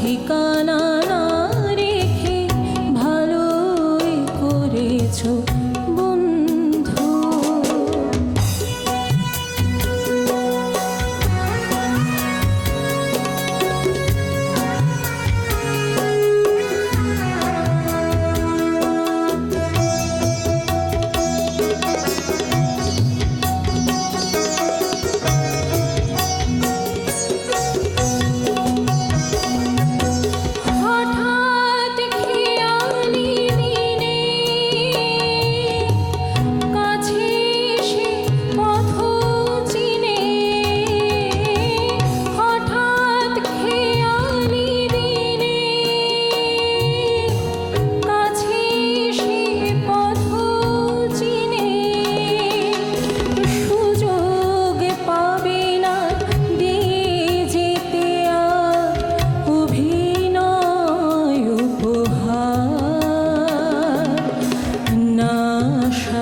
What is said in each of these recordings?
ঠিকানা না রেখে ভালোই করেছ।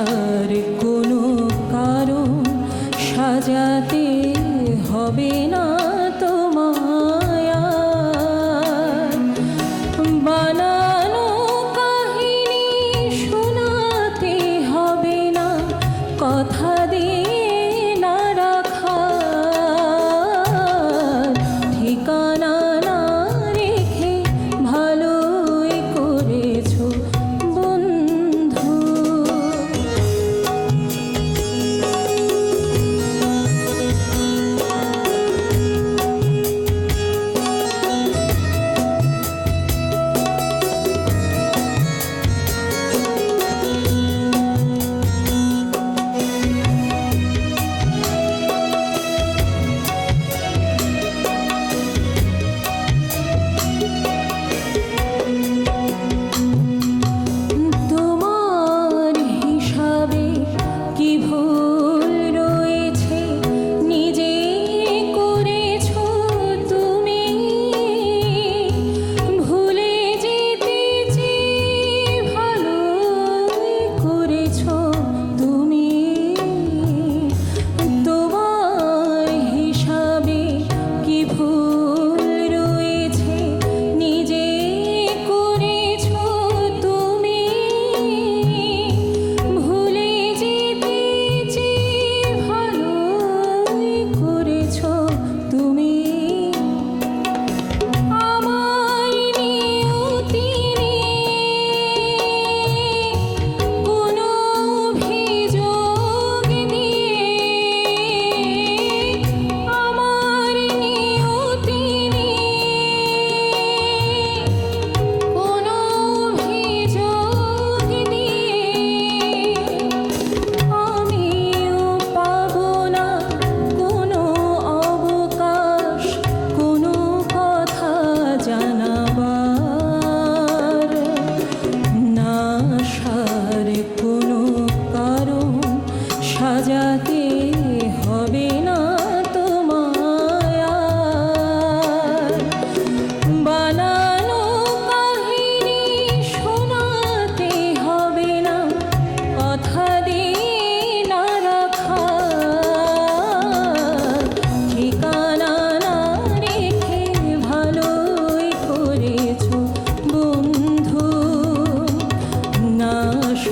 আর কোনো কারণ সাজাতে হবে না তোমায়। বানা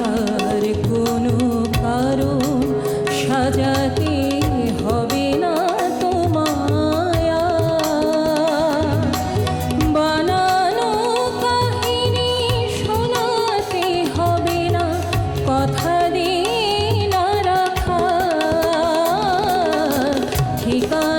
আর কোনো কারণ সাজাতে হবে না তোমায়। বানানো কাহিনী হবে না, কথা দিয়ে না রাখা। ঠিকানা